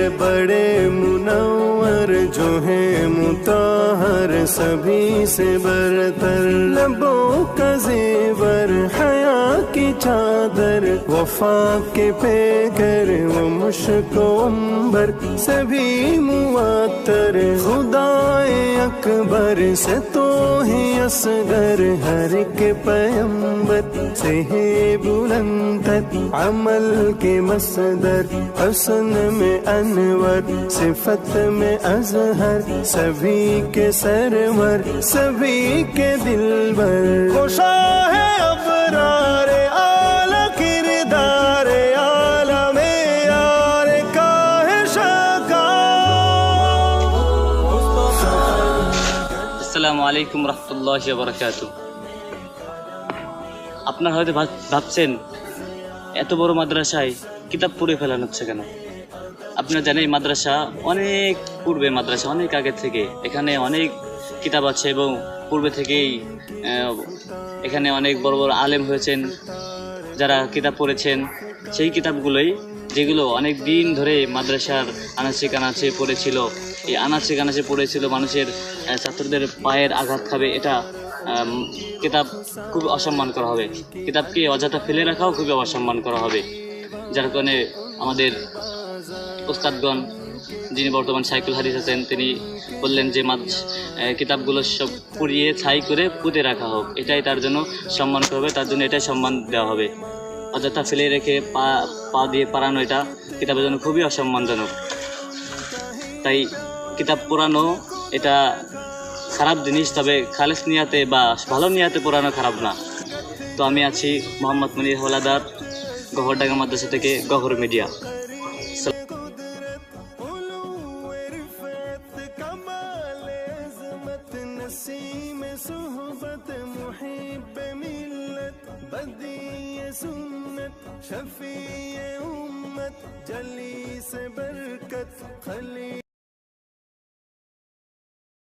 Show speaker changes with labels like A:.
A: बड़े मुनावर जो है मुताहर, सभी से बरतर। लबों का जेवर, हया की चादर, वफा के पेकर वो मुश्को अंबर सभी मुआतर खुदाए अकबर से तो ही असगर हर के पैम्बर से है बुलंदर अमल के मसदर, हसन में अनवर, सिफत में अजहर, सभी के सरवर, सभी के दिलबर खुशा है अबरार
B: আসসালামু আলাইকুম রহমতুল্লাহ বারকাত আপনার হয়তো ভাবছেন, এত বড় মাদ্রাসায় কিতাব পড়ে ফেলানো হচ্ছে কেন? আপনারা জানেন মাদ্রাসা অনেক পূর্বে মাদ্রাসা, অনেক আগে থেকে। এখানে অনেক কিতাব আছে এবং পূর্বে থেকেই এখানে অনেক বড় বড় আলেম হয়েছেন যারা কিতাব পড়েছেন। সেই কিতাবগুলোই যেগুলো অনেক দিন ধরে মাদ্রাসার আনাচে কানাচে পড়েছিল। এই আনাচে কানাচে পড়েছিল মানুষের ছাত্রদের পায়ের আঘাত খাবে, এটা কিতাব খুব অসম্মান করা হবে। কিতাবকে অযথা ফেলে রাখাও খুবই অসম্মান করা হবে। যার কারণে আমাদের ওস্তাদগণ, যিনি বর্তমান সাইকেল হারিস আছেন, তিনি বললেন যে, মাদ কিতাবগুলো সব পুড়িয়ে ছাই করে পুঁতে রাখা হোক। এটাই তার জন্য সম্মান হবে, তার জন্য এটাই সম্মান দেওয়া হবে। অযথা ফেলে রেখে পা পা দিয়ে পারানো এটা কিতাবের জন্য খুবই অসম্মানজনক। তাই কিতাব পড়ানো এটা খারাপ জিনিস, তবে খালেস নিয়াতে বা ভালো নিয়াতে পড়ানো খারাপ না। তো আমি আছি মোহাম্মদ মনির হলাদার গহরডাঙ্গা মাদ্রাসা থেকে গহর মিডিয়া।
A: امت أمة جليس بركة خلي